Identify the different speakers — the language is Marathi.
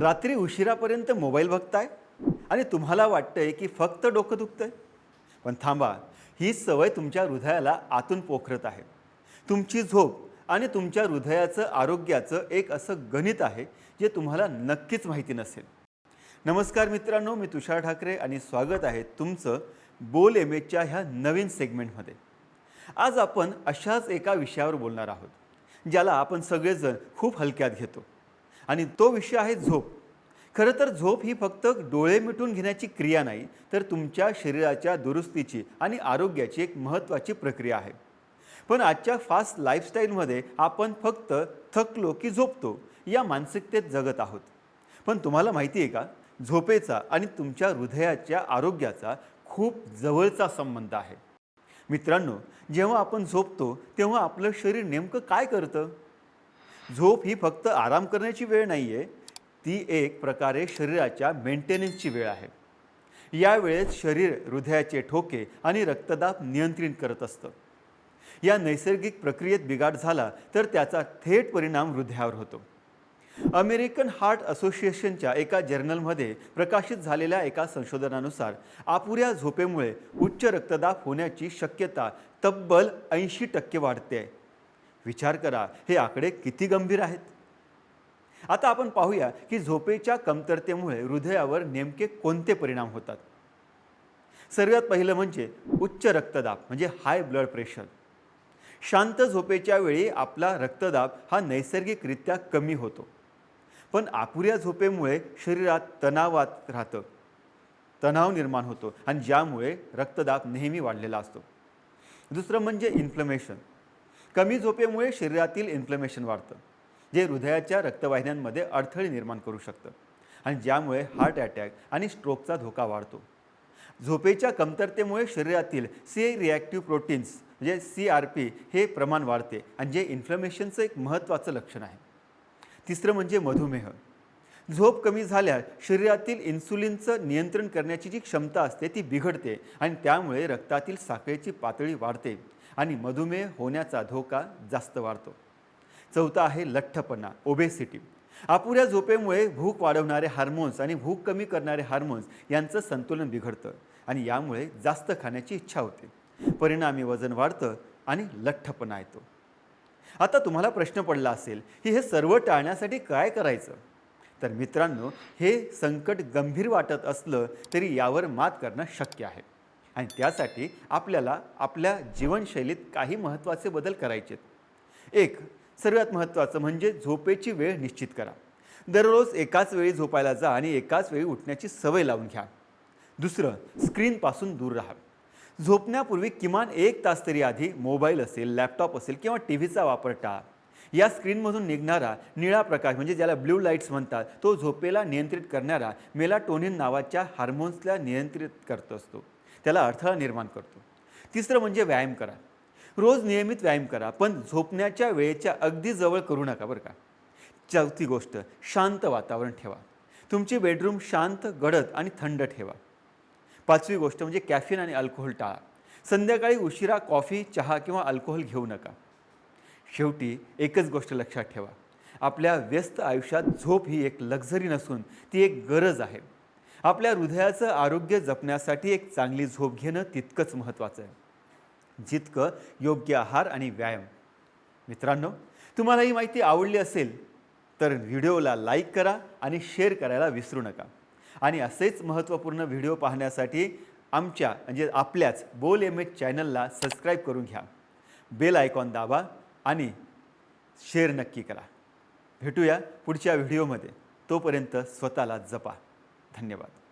Speaker 1: रात्री उशिरापर्यंत मोबाईल बघताय? आणि तुम्हाला वाटतंय की फक्त डोकं दुखतंय? पण थांबा ही सवय तुमच्या हृदयाला आतून पोखरत आहे. तुमची झोप आणि तुमच्या हृदयाचं आरोग्याचं एक असं गणित आहे जे तुम्हाला नक्कीच माहिती नसेल. नमस्कार मित्रांनो मी तुषार ठाकरे आणि स्वागत आहे तुमचं बोल एम एचच्या ह्या नवीन सेगमेंटमध्ये. आज आपण अशाच एका विषयावर बोलणार आहोत ज्याला आपण सगळेजण खूप हलक्यात घेतो. आणि तो विषय आहे झोप. खरं तर झोप ही फक्त डोळे मिटून घेण्याची क्रिया नाही तर तुमच्या शरीराच्या दुरुस्तीची आणि आरोग्याची एक महत्त्वाची प्रक्रिया आहे. पण आजच्या फास्ट लाईफस्टाईलमध्ये आपण फक्त थकलो की झोपतो या मानसिकतेत जगत आहोत. पण तुम्हाला माहिती आहे का झोपेचा आणि तुमच्या हृदयाच्या आरोग्याचा खूप जवळचा संबंध आहे. मित्रांनो जेव्हा आपण झोपतो तेव्हा आपलं शरीर नेमकं काय करतं? झोप ही फक्त आराम करण्याची वेळ नाही आहे ती एक प्रकारे शरीराच्या मेंटेनन्सची वेळ आहे. यावेळेत शरीर हृदयाचे ठोके आणि रक्तदाब नियंत्रित करत असतं. या नैसर्गिक प्रक्रियेत बिघाड झाला तर त्याचा थेट परिणाम हृदयावर होतो. अमेरिकन हार्ट असोसिएशनच्या एका जर्नलमध्ये प्रकाशित झालेल्या एका संशोधनानुसार अपुऱ्या झोपेमुळे उच्च रक्तदाब होण्याची शक्यता तब्बल ऐंशी टक्के वाढते आहे. विचार करा. हे आकडे किती गंभीर आहेत? आता आपण पाहूया की झोपेच्या कमतरतेमुळे हृदयावर नेमके कोणते परिणाम होतात? सर्वात पहिलं म्हणजे उच्च रक्तदाब म्हणजे हाय ब्लड प्रेशर शांत झोपेच्या वेळी आपला रक्तदाब हा नैसर्गिकरित्या कमी होतो. पण अपुऱ्या झोपेमुळे शरीरात तणावात राहतं. तणाव निर्माण होतो आणि ज्यामुळे रक्तदाब नेहमी वाढलेला असतो. दुसरं म्हणजे इन्फ्लमेशन कमी झोपेमुळे शरीरातील इन्फ्लमेशन वाढतं जे हृदयाच्या रक्तवाहिन्यांमध्ये अडथळे निर्माण करू शकतं आणि ज्यामुळे हार्ट अटॅक आणि स्ट्रोकचा धोका वाढतो. झोपेच्या कमतरतेमुळे शरीरातील सी रिॲक्टिव्ह प्रोटीन्स म्हणजे सी आर पी हे प्रमाण वाढते आणि जे इन्फ्लमेशनचं एक महत्त्वाचं लक्षण आहे. तिसरं म्हणजे मधुमेह. झोप कमी झाल्यास शरीरातील इन्सुलिनचं नियंत्रण करण्याची जी क्षमता असते ती बिघडते आणि त्यामुळे रक्तातील साखरेची पातळी वाढते. आणि मधुमेह होण्याचा धोका जास्त वाढतो. चौथा आहे लठ्ठपणा ओबेसिटी अपुऱ्या झोपेमुळे भूक वाढवणारे हार्मोन्स आणि भूक कमी करणारे हार्मोन्स यांचं संतुलन बिघडतं आणि यामुळे जास्त खाण्याची इच्छा होते. परिणामी वजन वाढतं आणि लठ्ठपणा येतो. आता तुम्हाला प्रश्न पडला असेल की हे सर्व टाळण्यासाठी काय करायचं? तर मित्रांनो हे संकट गंभीर वाटत असलं तरी यावर मात करणं शक्य आहे. आणि त्यासाठी आपल्याला आपल्या जीवनशैलीत काही महत्त्वाचे बदल करायचे आहेत. एक सर्वात महत्त्वाचं म्हणजे झोपेची वेळ निश्चित करा. दररोज एकाच वेळी झोपायला जा आणि एकाच वेळी उठण्याची सवय लावून घ्या. दुसरं स्क्रीनपासून दूर राहा. झोपण्यापूर्वी किमान एक तास तरी आधी मोबाईल असेल लॅपटॉप असेल किंवा टी व्हीचा वापर टाळा. या स्क्रीनमधून निघणारा निळा प्रकाश म्हणजे ज्याला ब्ल्यू लाईट्स म्हणतात तो झोपेला नियंत्रित करणारा मेलाटोनिन नावाच्या हार्मोन्सला नियंत्रित करत असतो. त्याला अडथळा निर्माण करतो. तिसरं म्हणजे व्यायाम करा. रोज नियमित व्यायाम करा पण झोपण्याच्या वेळेच्या अगदी जवळ करू नका बरं का. चौथी गोष्ट शांत वातावरण ठेवा. तुमची बेडरूम शांत गडद आणि थंड ठेवा. पाचवी गोष्ट म्हणजे कॅफिन आणि अल्कोहोल टाळा. संध्याकाळी उशिरा कॉफी चहा किंवा अल्कोहोल घेऊ नका. शेवटी एकच गोष्ट लक्षात ठेवा. आपल्या व्यस्त आयुष्यात झोप ही एक लक्झरी नसून ती एक गरज आहे. आपल्या हृदयाचं आरोग्य जपण्यासाठी एक चांगली झोप घेणं तितकंच महत्त्वाचं आहे. जितकं योग्य आहार आणि व्यायाम. मित्रांनो तुम्हाला ही माहिती आवडली असेल तर व्हिडिओला लाईक करा आणि शेअर करायला विसरू नका. आणि असेच महत्त्वपूर्ण व्हिडिओ पाहण्यासाठी आमच्या म्हणजे आपल्याच बोल एम एच चॅनलला सबस्क्राईब करून घ्या. बेल आयकॉन दाबा आणि शेअर नक्की करा. भेटूया पुढच्या व्हिडिओमध्ये. तोपर्यंत स्वतःला जपा. धन्यवाद.